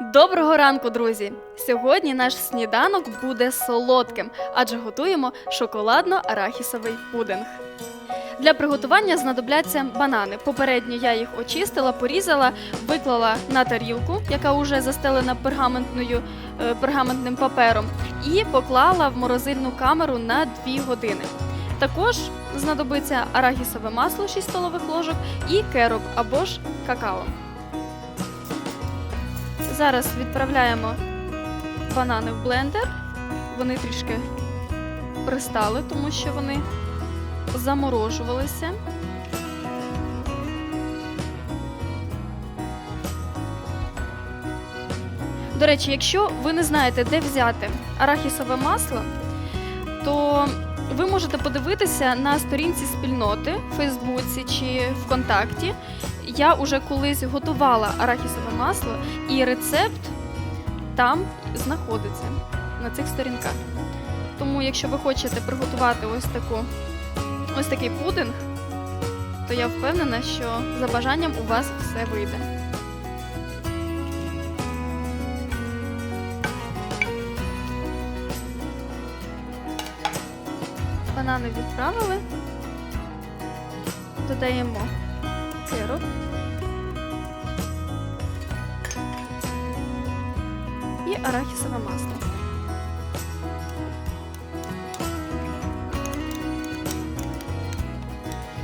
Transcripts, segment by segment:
Доброго ранку, друзі! Сьогодні наш сніданок буде солодким, адже готуємо шоколадно-арахісовий пудинг. Для приготування знадобляться банани. Попередньо я їх очистила, порізала, виклала на тарілку, яка вже застелена пергаментною, е, пергаментним папером, і поклала в морозильну камеру на 2 години. Також знадобиться арахісове масло 6 столових ложок і кероп або ж какао. Зараз відправляємо банани в блендер. Вони трішки пристали, тому що вони заморожувалися. До речі, якщо ви не знаєте, де взяти арахісове масло, то ви можете подивитися на сторінці спільноти в Фейсбуці чи ВКонтакті. Я уже колись готувала арахісове масло, і рецепт там знаходиться на цих сторінках. Тому, якщо ви хочете приготувати ось таку ось такий пудинг, то я впевнена, що за бажанням у вас все вийде. Банани відправили. Додаємо сироп. І арахісове масло.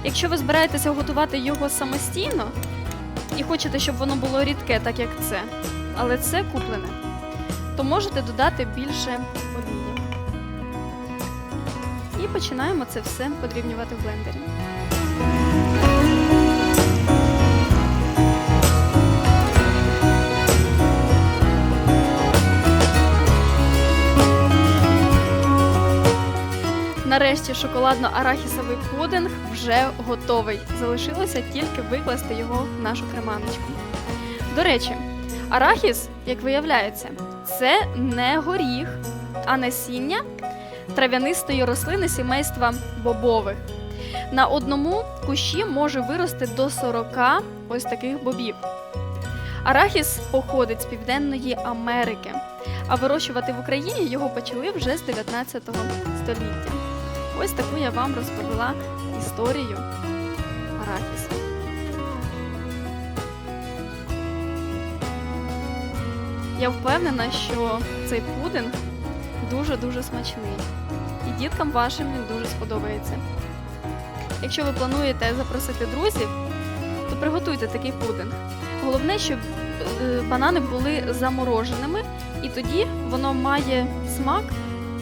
Якщо ви збираєтеся готувати його самостійно і хочете, щоб воно було рідке, так як це, але це куплене, то можете додати більше олії. І починаємо це все подрібнювати в блендері. Нарешті шоколадно-арахісовий пудинг вже готовий. Залишилося тільки викласти його в нашу креманочку. До речі, арахіс, як виявляється, це не горіх, а насіння трав'янистої рослини сімейства бобових. На одному кущі може вирости до 40 ось таких бобів. Арахіс походить з Південної Америки, а вирощувати в Україні його почали вже з 19 століття. Ось таку я вам розповіла історію арахісу. Я впевнена, що цей пудинг дуже-дуже смачний. І діткам вашим він дуже сподобається. Якщо ви плануєте запросити друзів, то приготуйте такий пудинг. Головне, щоб е, банани були замороженими, і тоді воно має смак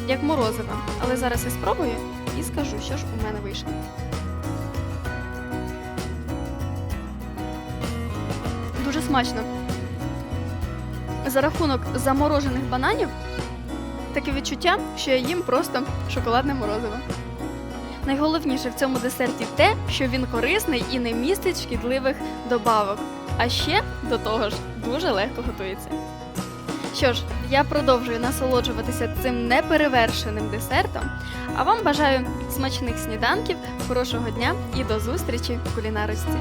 як морозиво. Але зараз я спробую і скажу, що ж у мене вийшло. Дуже смачно. За рахунок заморожених бананів таке відчуття, що я їм просто шоколадне морозиво. Найголовніше в цьому десерті те, що він корисний і не містить шкідливих добавок. А ще до того ж дуже легко готується. Що ж, я продовжую насолоджуватися цим неперевершеним десертом. А вам бажаю смачних сніданків, хорошого дня і до зустрічі в кулінарочці.